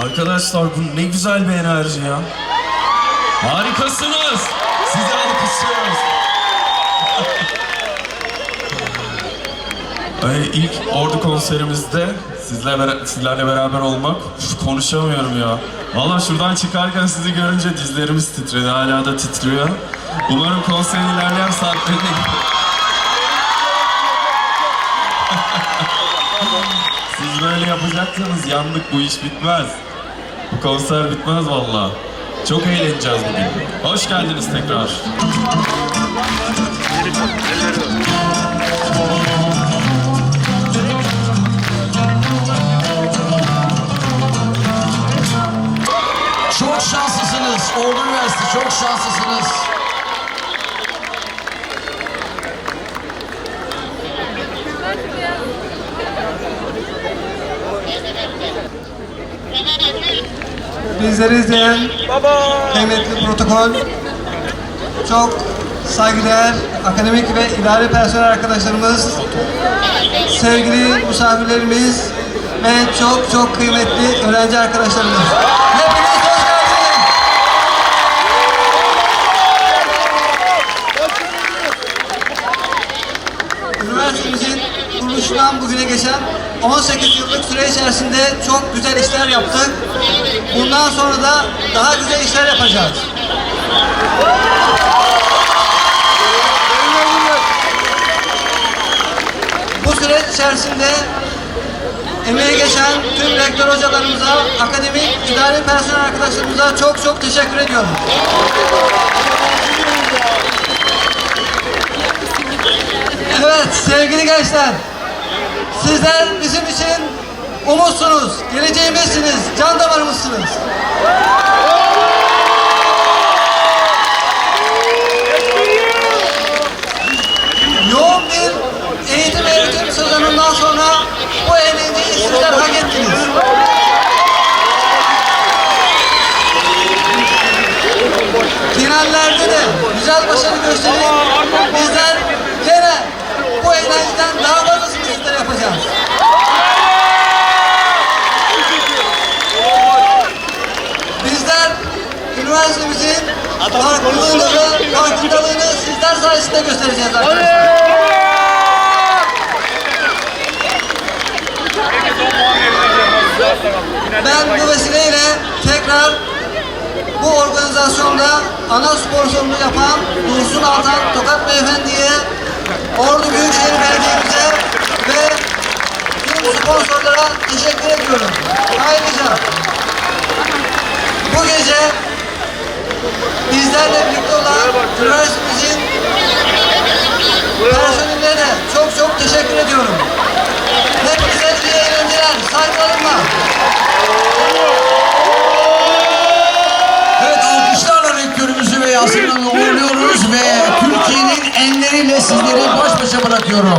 Arkadaşlar bu ne güzel bir enerji ya. Harikasınız. Sizi alkışlıyoruz. Ay, ilk Ordu konserimizde sizle bera- sizlerle beraber olmak konuşamıyorum ya. Valla şuradan çıkarken sizi görünce dizlerimiz titredi. Hala da titriyor. Umarım konserin ilerleyen saatlerinde böyle yapacaksanız yandık bu iş bitmez. Bu konser bitmez valla. Çok eğleneceğiz bugün. Hoş geldiniz tekrar. Çok şanslısınız. Ordu Üniversitesi çok şanslısınız. Bizleri izleyen kıymetli protokol, çok saygıdeğer akademik ve idari personel arkadaşlarımız, sevgili misafirlerimiz ve çok çok kıymetli öğrenci arkadaşlarımız. Hepiniz hoş geldiniz. Üniversitemizin kuruluşundan bugüne geçen 18 yıllık süre içerisinde çok güzel işler yaptık. Bundan sonra da daha güzel işler yapacağız. Bu süreç içerisinde emeği geçen tüm rektör hocalarımıza, akademik, idari personel arkadaşlarımıza çok çok teşekkür ediyorum. Evet sevgili gençler, sizler bizim için umutsunuz, geleceğimizsiniz, can damarımızsınız. Yoğun bir eğitim öğretim sezonundan sonra bu eğlenceyi sizler hak ettiniz. Finallerde de güzel başarı gösterip farklılığını ve farkındalığını sizler sayesinde göstereceğiz arkadaşlar. Ben bu vesileyle tekrar bu organizasyonda ana sponsorluğu yapan Dursun Altan Tokat Beyefendi'ye, Ordu Büyükşehir Belediye'mize ve tüm sponsorlara teşekkür ediyorum. Ayrıca bu gece bizlerle birlikte olan üniversitemizin personeline de çok çok teşekkür ediyorum. Hepinize iyi eğlenceler, saygılarımla. Evet alkışlarla rektörümüzü ve Yasemin Hanım'ı uğurluyoruz ve Türkiye'nin enleriyle sizleri baş başa bırakıyorum.